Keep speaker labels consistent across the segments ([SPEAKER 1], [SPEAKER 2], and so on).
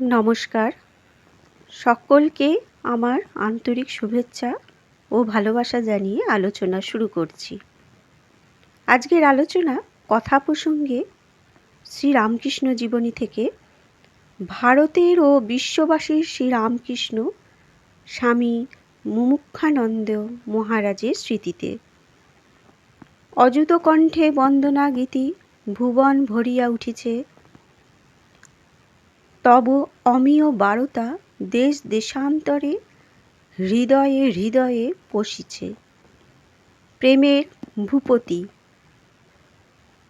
[SPEAKER 1] নমস্কার। সকলকে আমার আন্তরিক শুভেচ্ছা ও ভালোবাসা জানিয়ে আলোচনা শুরু করছি। আজকের আলোচনা কথা প্রসঙ্গে শ্রীরামকৃষ্ণ জীবনী থেকে ভারতের ও বিশ্ববাসীর শ্রীরামকৃষ্ণ স্বামী মুমুক্ষানন্দ মহারাজের স্মৃতিতে। অযুত কণ্ঠে বন্দনা গীতি ভুবন ভরিয়া উঠিছে তব অমিয় বারতা দেশ দেশান্তরে হৃদয়ে হৃদয়ে পশিছে প্রেমের ভূপতি,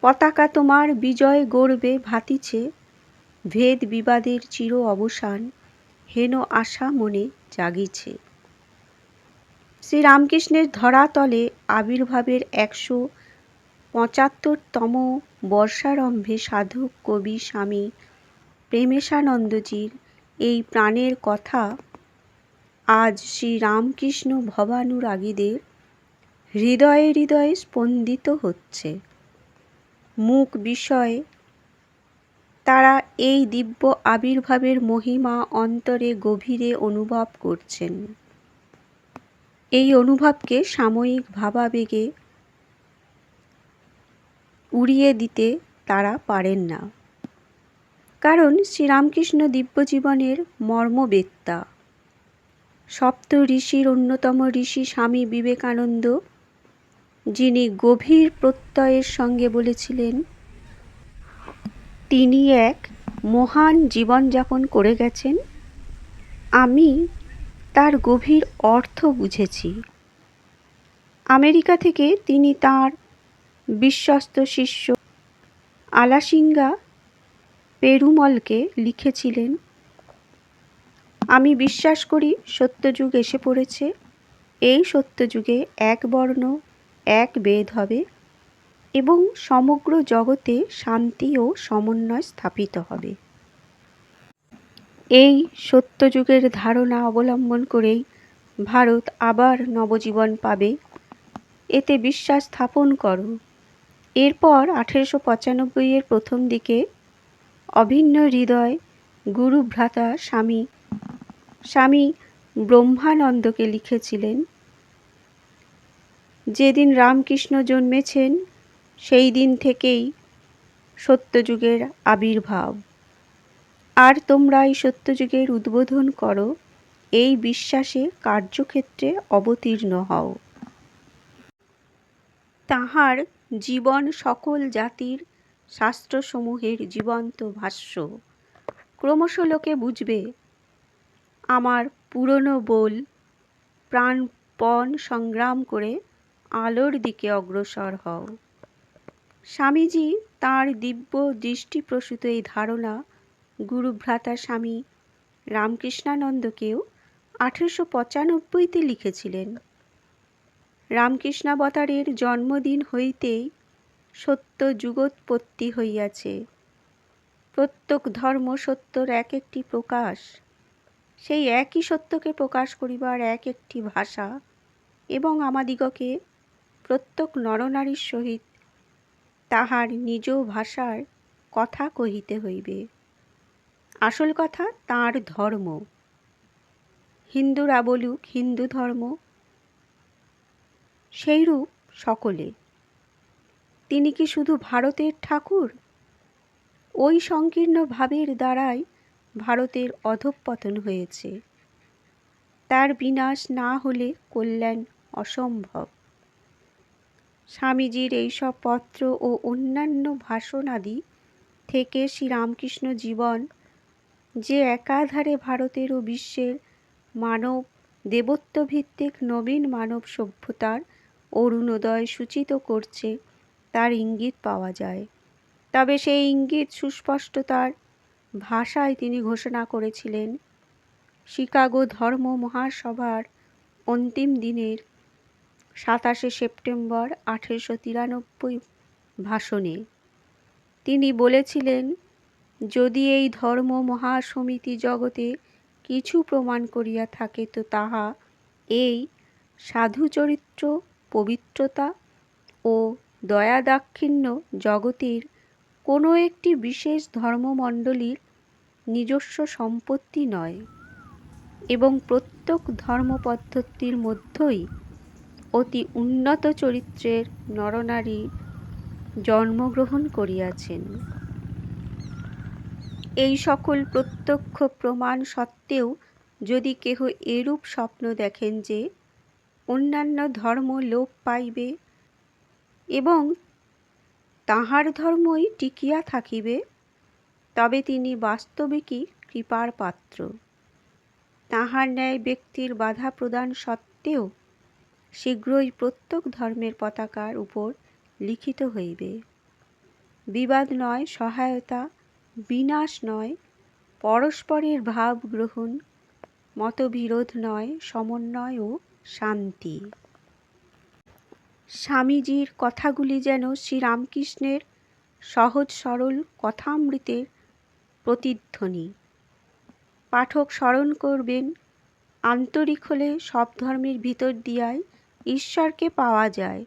[SPEAKER 1] পতাকা তোমার বিজয় গর্বে ভাতিছে। ভেদ বিবাদের চির অবসান হেন আশা মনে জাগিছে। শ্রীরামকৃষ্ণের ধরাতলে আবির্ভাবের একশো পঁচাত্তরতম বর্ষারম্ভে সাধক কবি স্বামী প্রেমেশানন্দজির এই প্রাণের কথা আজ শ্রীরামকৃষ্ণ ভবানুরাগীদের হৃদয়ে হৃদয়ে স্পন্দিত হচ্ছে। মুখ বিষয়ে তারা এই দিব্য আবির্ভাবের মহিমা অন্তরে গভীরে অনুভব করছেন। এই অনুভবকে সাময়িক ভাবাবেগে উড়িয়ে দিতে তারা পারেন না। শ্রীরামকৃষ্ণ দিব্যজীবনের মর্মবেত্তা। সপ্ত ঋষির অন্যতম ঋষি স্বামী বিবেকানন্দ, যিনি গভীর প্রত্যয়ের সঙ্গে বলেছিলেন, তিনি এক মহান জীবনযাপন করে গেছেন। আমি তার গভীর অর্থ বুঝেছি। আমেরিকা থেকে তিনি তার বিশ্বস্ত শিষ্য আলাসিঙ্গা পেরুমলকে লিখেছিলেন, আমি বিশ্বাস করি সত্যযুগ এসে পড়েছে। এই সত্যযুগে এক বর্ণ, এক বেদ হবে এবং সমগ্র জগতে শান্তি ও সমন্বয় স্থাপিত হবে। এই সত্যযুগের ধারণা অবলম্বন করেই ভারত আবার নবজীবন পাবে। এতে বিশ্বাস স্থাপন করো। এরপর আঠেরোশো পঁচানব্বইয়ের প্রথম দিকে অভিন্ন হৃদয়, গুরু ভ্রাতা স্বামী। স্বামী ব্রহ্মানন্দকে লিখেছিলেন, যেদিন রামকৃষ্ণ জন্মেছেন, সেই দিন থেকেই সত্যযুগের আবির্ভাব। আর তোমরা এই সত্যযুগের উদ্বোধন করো, এই বিশ্বাসে কার্যক্ষেত্রে অবতীর্ণ হও। তাহার জীবন সকল জাতির শাস্ত্রসমূহের জীবন্ত ভাষ্য। ক্রমশ লোকে বুঝবে, আমার পুরনো বোল প্রাণপণ সংগ্রাম করে আলোর দিকে অগ্রসর হও। স্বামীজি তাঁর দিব্য দৃষ্টিপ্রসূত এই ধারণা গুরুভ্রাতা স্বামী রামকৃষ্ণানন্দকেও আঠেরোশো পঁচানব্বইতে লিখেছিলেন। রামকৃষ্ণাবতারের জন্মদিন হইতেই সত্য যুগোৎপত্তি হইয়াছে। প্রত্যেক ধর্ম সত্যর এক একটি প্রকাশ। সেই একই সত্যকে প্রকাশ করিবার এক একটি ভাষা এবং আমাদিগকে প্রত্যেক নরনারীর সহিত তাহার নিজ ভাষার কথা কহিতে হইবে। আসল কথা তাঁর ধর্ম। হিন্দুরা বলুক হিন্দু ধর্ম। সেইরূপ সকলে। তিনি কি শুধু ভারতের ঠাকুর? ওই সংকীর্ণ ভাবের দ্বারাই ভারতের অধঃপতন হয়েছে। তার বিনাশ না হলে কল্যাণ অসম্ভব। স্বামীজির এইসব পত্র ও অন্যান্য ভাষণাদি থেকে শ্রীরামকৃষ্ণ জীবন যে একাধারে ভারতের ও বিশ্বের মানব দেবত্বভিত্তিক নবীন মানব সভ্যতার অরুণোদয় সূচিত করছে তার ইঙ্গিত পাওয়া যায়। তবে সেই ইঙ্গিত সুস্পষ্টতার ভাষায় তিনি ঘোষণা করেছিলেন, শিকাগো ধর্ম মহাসভার অন্তিম দিনের সাতাশে সেপ্টেম্বর আঠেরোশো তিরানব্বই ভাষণে। তিনি বলেছিলেন, যদি এই ধর্ম মহাসমিতি জগতে কিছু প্রমাণ করিয়া থাকে তো তাহা এই সাধুচরিত্র, পবিত্রতা ও দয়াদাক্ষিণ্য জগতের কোনো একটি বিশেষ ধর্মমণ্ডলীর নিজস্ব সম্পত্তি নয় এবং প্রত্যেক ধর্মপদ্ধতির মধ্যেই অতি উন্নত চরিত্রের নরনারী জন্মগ্রহণ করিয়াছেন। এই সকল প্রত্যক্ষ প্রমাণ সত্ত্বেও যদি কেহ এরূপ স্বপ্ন দেখেন যে অন্যান্য ধর্ম লোপ পাইবে এবং তাহার ধর্মই টিকিয়া থাকিবে, তবে তিনি বাস্তবিকই কৃপার পাত্র। তাহার ন্যায় ব্যক্তির বাধা প্রদান সত্ত্বেও শীঘ্রই প্রত্যেক ধর্মের পতাকার উপর লিখিত হইবে। বিবাদ নয়, সহায়তা, বিনাশ নয়, পরস্পরের ভাব গ্রহণ, মতবিরোধ নয়, সমন্বয় ও শান্তি। স্বামীজির কথাগুলি যেন শ্রীরামকৃষ্ণের সহজ সরল কথামৃতের প্রতিধ্বনি। পাঠক স্মরণ করবেন, আন্তরিক হলে সব ধর্মের ভিতর দিয়াই ঈশ্বরকে পাওয়া যায়।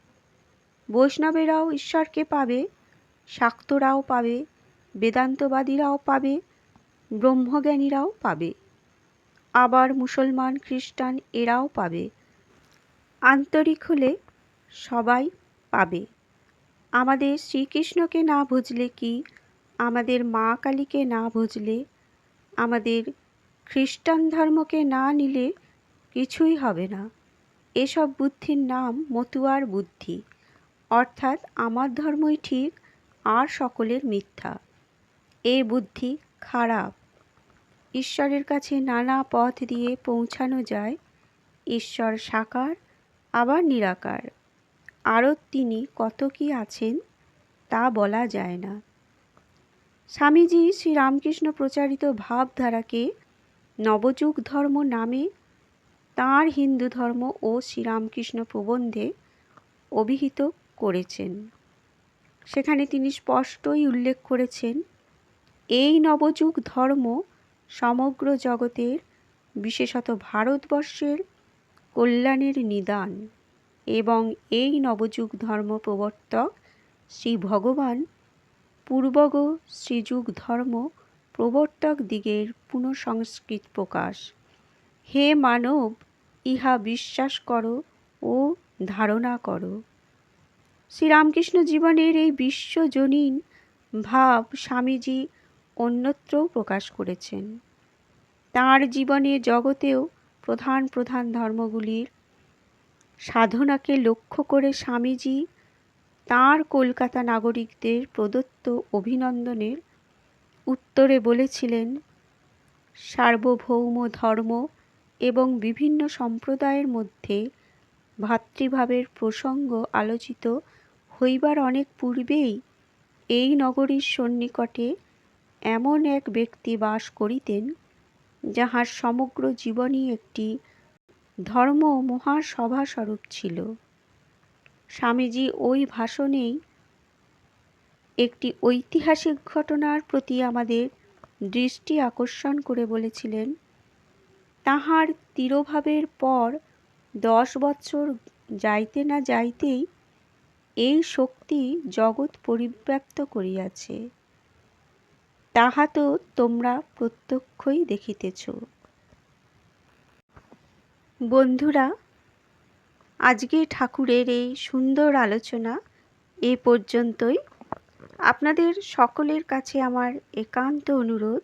[SPEAKER 1] বৈষ্ণবেরাও ঈশ্বরকে পাবে, শাক্তরাও পাবে, বেদান্তবাদীরাও পাবে, ব্রহ্মজ্ঞানীরাও পাবে। আবার মুসলমান, খ্রিস্টান এরাও পাবে। আন্তরিক হলে সবাই পাবে। আমাদের শ্রীকৃষ্ণকে না বুঝলে কি? আমাদের মা কালীকে না বুঝলে? আমাদের খ্রিস্টান ধর্মকে না নিলে কিছুই হবে না। এসব বুদ্ধির নাম মতুয়ার বুদ্ধি। অর্থাৎ আমার ধর্মই ঠিক, আর সকলের মিথ্যা। এ বুদ্ধি খারাপ। ঈশ্বরের কাছে নানা পথ দিয়ে পৌঁছানো যায়। ঈশ্বর সাকার, আবার নিরাকার। আরও তিনি কত কি আছেন তা বলা যায় না। স্বামীজি শ্রীরামকৃষ্ণ প্রচারিত ভাবধারাকে নবযুগ ধর্ম নামে, তাঁর হিন্দু ধর্ম ও শ্রীরামকৃষ্ণ প্রবন্ধে অভিহিত করেছেন। সেখানে তিনি স্পষ্টই উল্লেখ করেছেন, এই নবযুগ ধর্ম সমগ্র জগতের, বিশেষত ভারতবর্ষের, কল্যাণের নিদান। এবং এই নবযুগ ধর্ম প্রবর্তক শ্রী ভগবান পূর্বগ শ্রীযুগ ধর্ম প্রবর্তক দিগের পুনঃসংস্কৃত প্রকাশ। হে মানব, ইহা বিশ্বাস করো ও ধারণা করো। শ্রীরামকৃষ্ণ জীবনের এই বিশ্বজনীন ভাব স্বামীজি অন্যত্রও প্রকাশ করেছেন। তাঁর জীবনে জগতেও প্রধান প্রধান ধর্মগুলির সাধনাকে লক্ষ্য করে স্বামীজি তাঁর কলকাতা নাগরিকদের প্রদত্ত অভিনন্দনের উত্তরে বলেছিলেন, সার্বভৌম ধর্ম এবং বিভিন্ন সম্প্রদায়ের মধ্যে ভাতৃভাবের প্রসঙ্গ আলোচিত হইবার অনেক পূর্বেই এই নগরীর সন্নিকটে এমন এক ব্যক্তি বাস করিতেন, যাহার সমগ্র জীবনই একটি ধর্ম মহাসভাস্বরূপ ছিল। স্বামীজি ওই ভাষণেই একটি ঐতিহাসিক ঘটনার প্রতি আমাদের দৃষ্টি আকর্ষণ করে বলেছিলেন, তাহার তিরোভাবের পর দশ বছর যাইতে না যাইতেই এই শক্তি জগৎ পরিব্যাপ্ত করিয়াছে। তাহা তো তোমরা প্রত্যক্ষই দেখিতেছ। বন্ধুরা, আজকে ঠাকুরের এই সুন্দর আলোচনা এ পর্যন্তই। আপনাদের সকলের কাছে আমার একান্ত অনুরোধ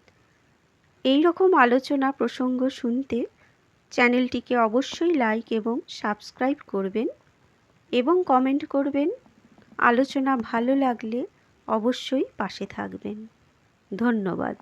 [SPEAKER 1] এই রকম আলোচনা প্রসঙ্গ শুনতে চ্যানেলটিকে অবশ্যই লাইক এবং সাবস্ক্রাইব করবেন এবং কমেন্ট করবেন। আলোচনা ভালো লাগলে অবশ্যই পাশে থাকবেন। ধন্যবাদ।